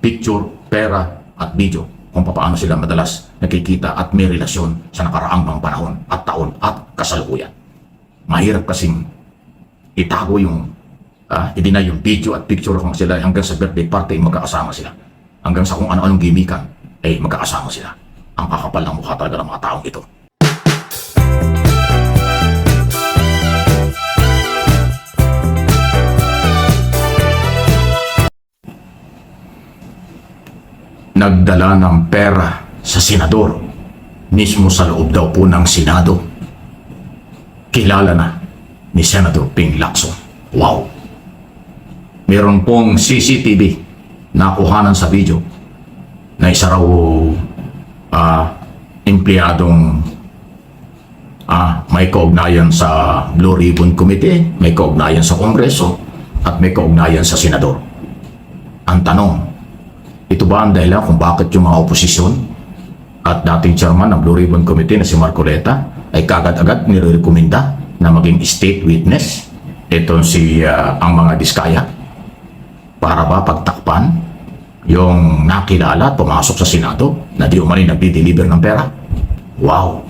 picture, pera at video kung paano sila madalas nakikita at may relasyon sa nakaraang mga panahon at taon at kasalukuyan. Mahirap kasing itago yung ah, i-deny yung video at picture kung sila hanggang sa birthday party magkakasama sila. Hanggang sa kung ano-anong gimikan ay magkakasama sila. Ang kakapal ng mukha talaga ng mga taong ito. Nagdala ng pera sa senador mismo sa loob daw po ng Senado. Kilala na ni Senator Ping Lacson. Wow! Meron pong CCTV na kuhanan sa video na isa raw ah, empleyadong ah, may kaugnayan sa Blue Ribbon Committee, may kaugnayan sa Kongreso, at may kaugnayan sa Senador. Ang tanong, ito ba ang dahilan kung bakit yung mga oposisyon at dating chairman ng Blue Ribbon Committee na si Marcoleta ay kagad-agad nirekomenda na maging state witness itong si ah, ang mga diskaya para ba pagtakpan yung nakilala at pumasok sa Senado na di umani nagdi-deliver ng pera? Wow!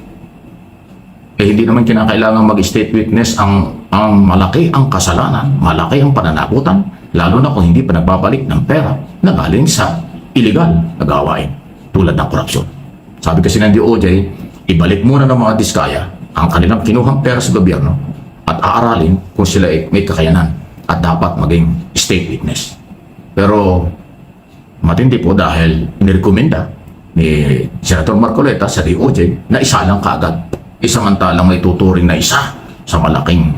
Eh hindi naman kinakailangan mag-state witness ang ang malaki ang kasalanan, malaki ang pananagutan, lalo na kung hindi pa nagbabalik ng pera na galing sa illegal na gawain tulad ng korupsyon. Sabi kasi ng DOJ, ibalik muna ng mga diskaya ang kanilang kinuhang pera sa gobyerno at aaralin kung sila ay may kakayanan at dapat maging state witness. Pero matindi po dahil nirekomenda ni Senator Marcoleta sa DOJ na isa lang kaagad. Isamantalang may tuturing na isa sa malaking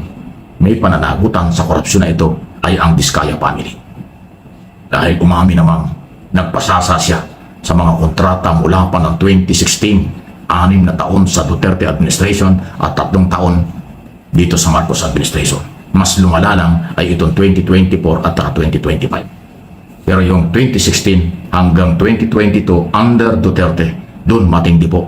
may pananagutan sa korupsyon na ito ay ang Diskaya family. Dahil umami namang nagpasasa siya sa mga kontrata mula pa ng 2016, anim na taon sa Duterte administration at tatlong taon dito sa Marcos administration. Mas lumala lang ay itong 2024 at saka 2025. Pero yung 2016 hanggang 2022 under Duterte, doon matindi po.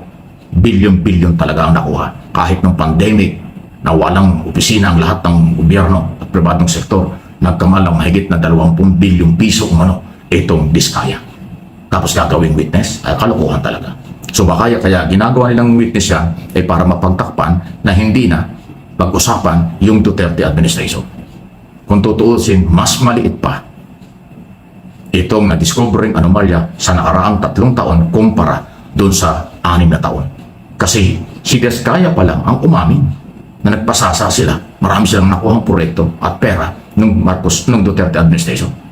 Bilyon-bilyon talaga ang nakuha. Kahit ng pandemic na walang opisina ang lahat ng gobyerno at pribadong sektor, nagkamalang mahigit na 20 bilyong piso umano itong diskaya. Tapos gagawing witness, ay kalokohan talaga. So baka kaya ginagawa nilang witness yan ay para mapagtakpan na hindi na pag-usapan yung Duterte administration. Kung tutuusin, mas maliit pa itong na-discovering anomalya sa nakaraang tatlong taon kumpara doon sa anim na taon. Kasi si Deskaya pa lang ang umamin na nagpasasa sila. Marami silang nakuhang proyekto at pera ng Marcos, ng Duterte administration.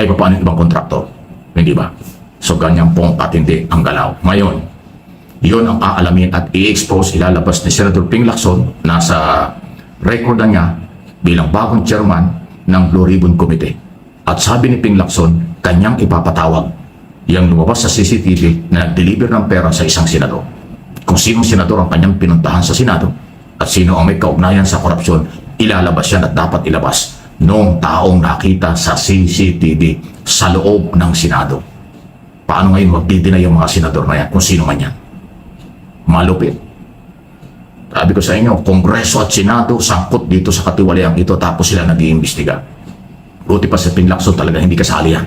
Ay paano yung ibang kontraktor? Hindi ba? So ganyan pong katindi ang galaw. Ngayon, yun ang aalamin at i-expose ilalabas ni Senator Ping Lacson nasa record na niya bilang bagong chairman ng Blue Ribbon Committee. At sabi ni Ping Lacson, kanyang ipapatawag yung lumabas sa CCTV na nag-deliver ng pera sa isang senador. Kung sinong senador ang kanyang pinuntahan sa Senado at sino ang may kaugnayan sa korupsyon, ilalabas yan at dapat ilabas noong taong nakita sa CCTV sa loob ng Senado. Paano ngayon magdidinay yung mga senador na yan kung sino man yan? Malupit. Sabi ko sa inyo, Kongreso at Senado sangkot dito sa katiwaliang ito tapos sila nag-iimbestiga. Buti pa sa Pinlakson talaga hindi kasali yan.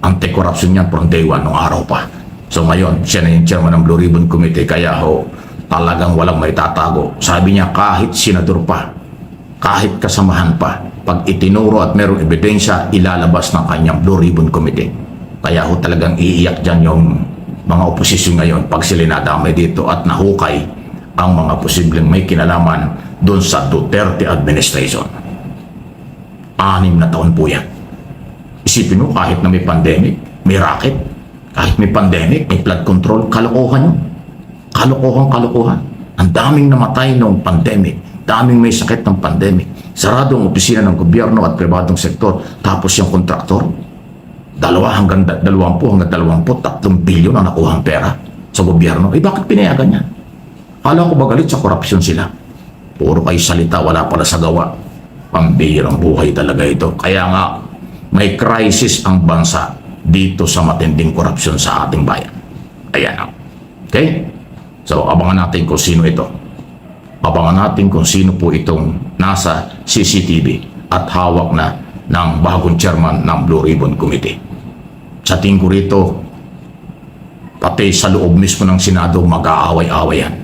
Anti-corruption yan from day one, nung araw pa. So ngayon, siya na yung chairman ng Blue Ribbon Committee kaya ho, talagang walang may tatago. Sabi niya kahit senador pa, kahit kasamahan pa, pag itinuro at merong ebidensya, ilalabas ng kanyang Blue Ribbon Committee. Kaya ho talagang iiyak dyan yung mga oposisyon ngayon pag sila nadamay dito at nahukay ang mga posibleng may kinalaman doon sa Duterte administration. Anim na taon po yan. Isipin mo kahit na may pandemic, may racket, kahit may pandemic, may flood control, kalokohan yun. Kalokohan, kalokohan. Ang daming namatay noong pandemic, daming may sakit ng pandemic. Sarado ang opisina ng gobyerno at pribadong sektor, tapos yung kontraktor, dalawa hanggang da- dalawampu hanggang dalawampu, tatlong bilyon ang nakuhang pera sa gobyerno. Eh bakit pinayagan yan? Kala ko ba galit sa korupsyon sila? Puro kayo salita, wala pala sa gawa. Pambihirang buhay talaga ito. Kaya nga, may crisis ang bansa dito sa matinding korupsyon sa ating bayan. Ayan. Okay? So, abangan natin kung sino ito. Abangan natin kung sino po itong nasa CCTV at hawak na ng bagong chairman ng Blue Ribbon Committee. Sa tingin ko rito, pati sa loob mismo ng Senado, mag-aaway-away yan.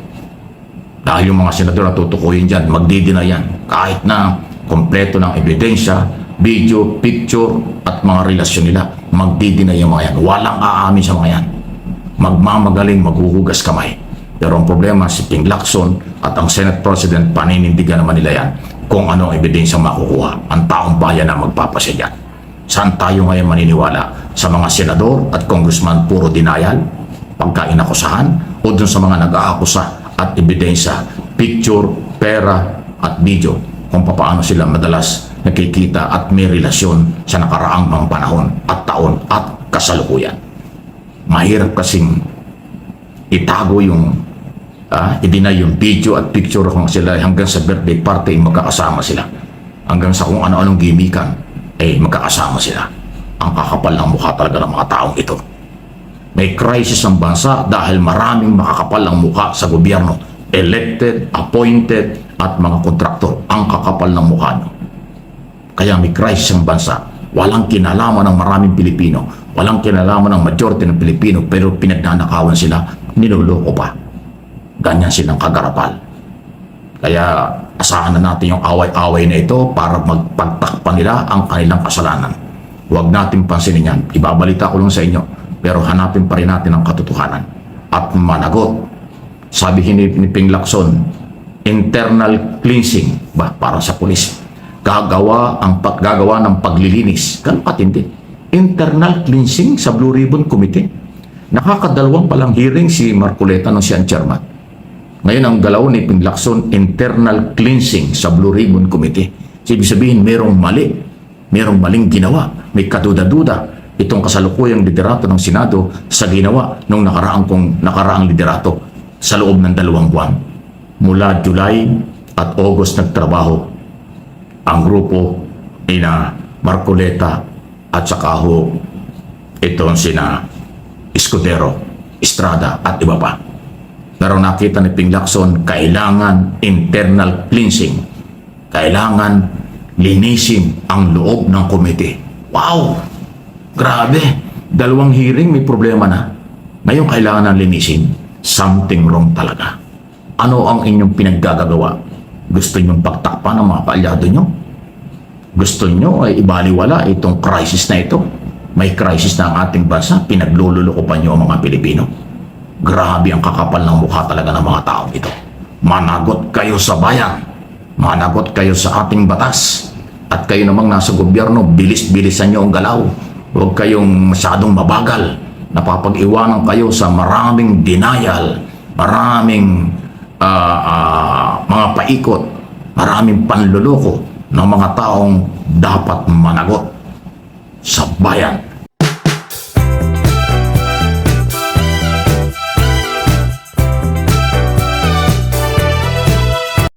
Dahil yung mga senador na tutukuyin dyan, magdidina yan. Kahit na kompleto ng ebidensya, video, picture, at mga relasyon nila, magdidina yung mga yan. Walang aamin sa mga yan. Magmamagaling, maghuhugas kamay. Pero ang problema, si Ping Lacson at ang Senate President, paninindigan naman nila yan kung ano ang ebidensyang makukuha. Ang taong bayan na magpapasya dyan. Saan tayo ngayon maniniwala? Sa mga senador at congressman puro denial? Pagka inakusahan? O dun sa mga nag-aakusa at ebidensya, picture, pera at video kung paano sila madalas nakikita at may relasyon sa nakaraang mga panahon at taon at kasalukuyan. Mahirap kasing itago yung ah, i-deny yung video at picture kung sila hanggang sa birthday party magkakasama sila. Hanggang sa kung ano-anong gimikan, eh magkakasama sila. Ang kakapal ng mukha talaga ng mga taong ito. May crisis ang bansa dahil maraming makakapal ang mukha sa gobyerno. Elected, appointed, at mga kontraktor. Ang kakapal ng mukha nyo. Kaya may crisis ang bansa. Walang kinalaman ng maraming Pilipino. Walang kinalaman ng majority ng Pilipino pero pinagnanakawan sila, niloloko pa. Ganyan silang kagarapal. Kaya asahan na natin yung away-away na ito para magpagtakpan nila ang kanilang kasalanan. Huwag natin pansinin yan. Ibabalita ko lang sa inyo. Pero hanapin pa rin natin ang katotohanan. At managot. Sabi ni, ni Ping Lacson, internal cleansing. Ba, para sa pulis. Gagawa ang paggagawa ng paglilinis. Ganun katindi. Internal cleansing sa Blue Ribbon Committee. Nakakadalawang palang hearing si Marcoleta nung siya ang chairman. Ngayon ang galaw ni Ping Lacson, internal cleansing sa Blue Ribbon Committee. So, ibig sabihin, merong mali. Merong maling ginawa. May kaduda-duda itong kasalukuyang liderato ng Senado sa ginawa nung nakaraang kong nakaraang liderato sa loob ng dalawang buwan. Mula July at August nagtrabaho ang grupo ni na Marcoleta at saka ho itong sina Escudero, Estrada at iba pa. Pero nakita ni Ping Lacson, kailangan internal cleansing. Kailangan linisin ang loob ng komite. Wow! Grabe! Dalawang hearing may problema na. Ngayon kailangan ng linisin. Something wrong talaga. Ano ang inyong pinaggagawa? Gusto nyong pagtakpan ng mga kaalyado nyo? Gusto nyo ay ibaliwala itong crisis na ito? May crisis na ang ating bansa, pinaglululoko pa nyo ang mga Pilipino. Grabe ang kakapal ng mukha talaga ng mga taong ito. Managot kayo sa bayan. Managot kayo sa ating batas. At kayo namang nasa gobyerno, bilis-bilisan nyo ang galaw. Huwag kayong masyadong mabagal. Napapag-iwanan kayo sa maraming denial, maraming ah, ah, mga paikot, maraming panluloko ng mga taong dapat managot sa bayan